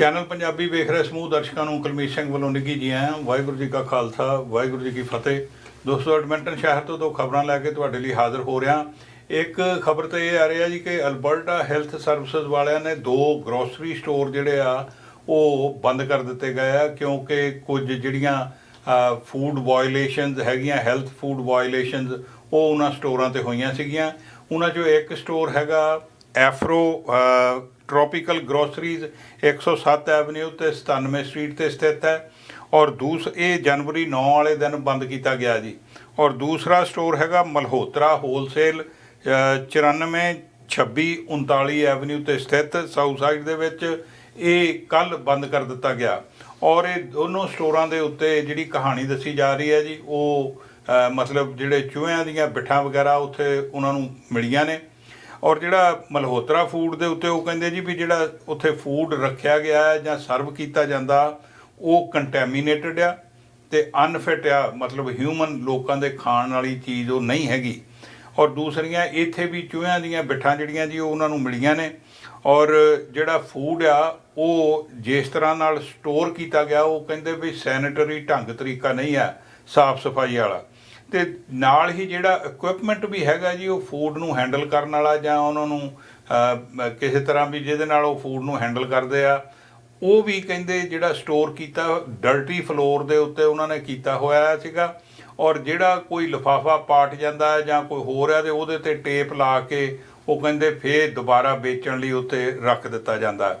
Channel Punjabi ਵੇਖ ਰਹੇ ਸਮੂਹ ਦਰਸ਼ਕਾਂ ਨੂੰ ਕੁਲਮੀਤ ਸਿੰਘ ਵੱਲੋਂ ਨਿੱਘੀ ਜੀ ਆਇਆਂ। ਵਾਹਿਗੁਰੂ ਜੀ ਕਾ ਖਾਲਸਾ, ਵਾਹਿਗੁਰੂ ਜੀ ਕੀ ਫਤਿਹ। ਦੋਸਤੋ, ਐਡਮਿੰਟਨ ਸ਼ਹਿਰ ਤੋਂ ਦੋ ਖਬਰਾਂ ਲੈ ਕੇ ਤੁਹਾਡੇ ਲਈ ਹਾਜ਼ਰ ਹੋ ਰਿਹਾ। ਇੱਕ ਖਬਰ ਤਾਂ ਇਹ ਆ ਰਹੀ ਆ ਜੀ ਕਿ ਅਲਬਰਟਾ ਹੈਲਥ ਸਰਵਿਸਿਜ਼ ਵਾਲਿਆਂ ਨੇ ਦੋ ਗਰੋਸਰੀ ਸਟੋਰ ਜਿਹੜੇ ਆ, ਉਹ ਬੰਦ ਕਰ ਦਿੱਤੇ ਗਏ ਆ ਕਿਉਂਕਿ ਕੁਝ ਜਿਹੜੀਆਂ ਫੂਡ ਵਾਇਲੇਸ਼ਨਸ ਹੈਗੀਆਂ ਹੈਲਥ ਫੂਡ ਵਾਇਲੇਸ਼ਨਸ ਉਹ ਉਹਨਾਂ ਸਟੋਰਾਂ ਤੇ ਹੋਈਆਂ ਸੀਗੀਆਂ। ਉਹਨਾਂ ਚੋਂ ਇੱਕ ਸਟੋਰ ਹੈਗਾ ਐਫਰੋ ਟ੍ਰੋਪੀਕਲ ਗਰੋਸਰੀਜ਼ 107 ਐਵਨਿਊ ਤੇ 97 ਸਟਰੀਟ ਤੇ ਸਥਿਤ ਹੈ। ਔਰ ਦੂਸ, ਇਹ ਜਨਵਰੀ 9 ਵਾਲੇ ਦਿਨ ਬੰਦ ਕੀਤਾ ਗਿਆ ਜੀ। ਔਰ ਦੂਸਰਾ ਸਟੋਰ ਹੈਗਾ ਮਲਹੋਤਰਾ ਹੋਲਸੇਲ 94 26 39 ਐਵਨਿਊ ਤੇ ਸਥਿਤ। ਸਾਊਥ ਸਾਈਡ ਦੇ ਵਿੱਚ ਇਹ ਕੱਲ ਬੰਦ ਕਰ ਦਿੱਤਾ ਗਿਆ। ਔਰ ਇਹ ਦੋਨੋਂ ਸਟੋਰਾਂ ਦੇ ਉੱਤੇ ਜਿਹੜੀ ਕਹਾਣੀ ਦੱਸੀ ਜਾ ਰਹੀ ਹੈ ਜੀ, ਉਹ ਮਤਲਬ ਜਿਹੜੇ ਚੂਹਿਆਂ ਦੀਆਂ ਬਿੱਠਾਂ ਵਗੈਰਾ ਉੱਥੇ ਉਹਨਾਂ ਨੂੰ ਮਿਲੀਆਂ ਨੇ। ਔਰ ਜਿਹੜਾ ਮਲਹੋਤਰਾ ਫੂਡ ਦੇ ਉੱਤੇ ਉਹ ਕਹਿੰਦੇ ਜੀ ਵੀ ਜਿਹੜਾ ਉੱਥੇ ਫੂਡ ਰੱਖਿਆ ਗਿਆ ਹੈ ਜਾਂ ਸਰਵ ਕੀਤਾ ਜਾਂਦਾ, ਉਹ ਕੰਟੈਮੀਨੇਟਡ ਆ ਤੇ ਅਨਫਿਟ ਆ, ਮਤਲਬ ਹਿਊਮਨ ਲੋਕਾਂ ਦੇ ਖਾਣ ਵਾਲੀ ਚੀਜ਼ ਉਹ ਨਹੀਂ ਹੈਗੀ। ਔਰ ਦੂਸਰੀਆਂ ਇੱਥੇ ਵੀ ਚੂਹਿਆਂ ਦੀਆਂ ਬਿੱਠਾਂ ਜਿਹੜੀਆਂ ਜੀ ਉਹ ਉਹਨਾਂ ਨੂੰ ਮਿਲੀਆਂ ਨੇ। ਔਰ ਜਿਹੜਾ ਫੂਡ ਆ, ਉਹ ਜਿਸ ਤਰ੍ਹਾਂ ਨਾਲ ਸਟੋਰ ਕੀਤਾ ਗਿਆ, ਉਹ ਕਹਿੰਦੇ ਵੀ ਸੈਨੀਟਰੀ ਢੰਗ ਤਰੀਕਾ ਨਹੀਂ ਆ, ਸਾਫ਼ ਸਫ਼ਾਈ ਵਾਲਾ। ਤੇ ਨਾਲ ਹੀ ਜਿਹੜਾ ਇਕਵਿਪਮੈਂਟ ਵੀ ਹੈਗਾ ਜੀ, ਉਹ ਫੂਡ ਨੂੰ ਹੈਂਡਲ ਕਰਨ ਵਾਲਾ ਜਾਂ ਉਹਨਾਂ ਨੂੰ ਕਿਸੇ ਤਰ੍ਹਾਂ ਵੀ ਜਿਹਦੇ ਨਾਲ ਉਹ ਫੂਡ ਨੂੰ ਹੈਂਡਲ ਕਰਦੇ ਆ, ਉਹ ਵੀ ਕਹਿੰਦੇ ਜਿਹੜਾ ਸਟੋਰ ਕੀਤਾ ਡਰਟੀ ਫਲੋਰ ਦੇ ਉੱਤੇ ਉਹਨਾਂ ਨੇ ਕੀਤਾ ਹੋਇਆ ਸੀਗਾ ਔਰ ਜਿਹੜਾ ਕੋਈ ਲਿਫਾਫਾ ਪਾਟ ਜਾਂਦਾ ਹੈ ਜਾਂ ਕੋਈ ਹੋਰ ਹੈ ਤੇ ਉਹਦੇ ਤੇ ਟੇਪ ਲਾ ਕੇ ਉਹ ਕਹਿੰਦੇ ਫੇਰ ਦੁਬਾਰਾ ਵੇਚਣ ਲਈ ਉੱਤੇ ਰੱਖ ਦਿੱਤਾ ਜਾਂਦਾ।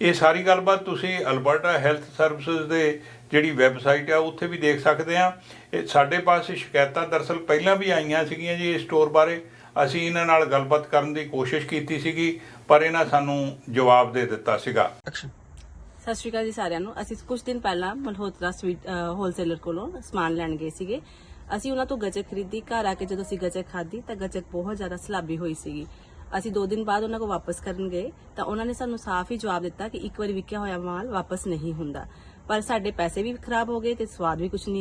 ਇਹ ਸਾਰੀ ਗੱਲਬਾਤ ਤੁਸੀਂ ਅਲਬਰਟਾ ਹੈਲਥ ਸਰਵਿਸਿਜ਼ ਦੇ ਜਿਹੜੀ ਵੈਬਸਾਈਟ ਆ ਉੱਥੇ ਵੀ ਦੇਖ ਸਕਦੇ ਆ ਇਹ ਸਾਡੇ ਪਾਸ ਸ਼ਿਕਾਇਤਾਂ ਦਰਸਲ ਪਹਿਲਾਂ ਵੀ ਆਈਆਂ ਸੀਗੀਆਂ ਜੀ ਇਸ ਸਟੋਰ ਬਾਰੇ। ਅਸੀਂ ਇਹਨਾਂ ਨਾਲ ਗੱਲਬਾਤ ਕਰਨ ਦੀ ਕੋਸ਼ਿਸ਼ ਕੀਤੀ ਸੀਗੀ ਪਰ ਇਹਨਾਂ ਸਾਨੂੰ ਜਵਾਬ ਦੇ ਦਿੱਤਾ ਸੀਗਾ। ਸਤਿ ਸ਼੍ਰੀ ਅਕਾਲ ਜੀ ਸਾਰਿਆਂ ਨੂੰ। ਅਸੀਂ ਕੁਝ ਦਿਨ ਪਹਿਲਾਂ ਮਲਹੋਤਰਾ ਸਵੀਟ ਹੋਲਸੇਲਰ ਕੋਲੋਂ ਸਮਾਨ ਲੈਣ ਗਏ ਸੀਗੇ। ਅਸੀਂ ਉਹਨਾਂ ਤੋਂ ਗਜਕ ਖਰੀਦੀ ਘਰ ਆ ਕੇ ਜਦੋਂ ਅਸੀਂ ਗਜਕ ਖਾਧੀ ਤਾਂ ਗਜਕ ਬਹੁਤ ਜ਼ਿਆਦਾ ਸਲਾਬੀ ਹੋਈ ਸੀਗੀ। ਅਸੀਂ ਦੋ ਦਿਨ ਬਾਅਦ ਉਹਨਾਂ ਕੋਲ ਵਾਪਸ ਕਰਨ ਗਏ ਤਾਂ ਉਹਨਾਂ ਨੇ ਸਾਨੂੰ ਸਾਫ਼ ਹੀ ਜਵਾਬ ਦਿੱਤਾ ਕਿ ਇੱਕ ਵਾਰੀ ਵਿਕਿਆ ਹੋਇਆ ਮਾਲ ਵਾਪਸ ਨਹੀਂ ਹੁੰਦਾ। ਪਰ ਸਾਡੇ ਪੈਸੇ ਵੀ ਖਰਾਬ ਹੋ ਗਏ ਤੇ ਸਵਾਦ ਵੀ ਕੁਝ ਨਹੀਂ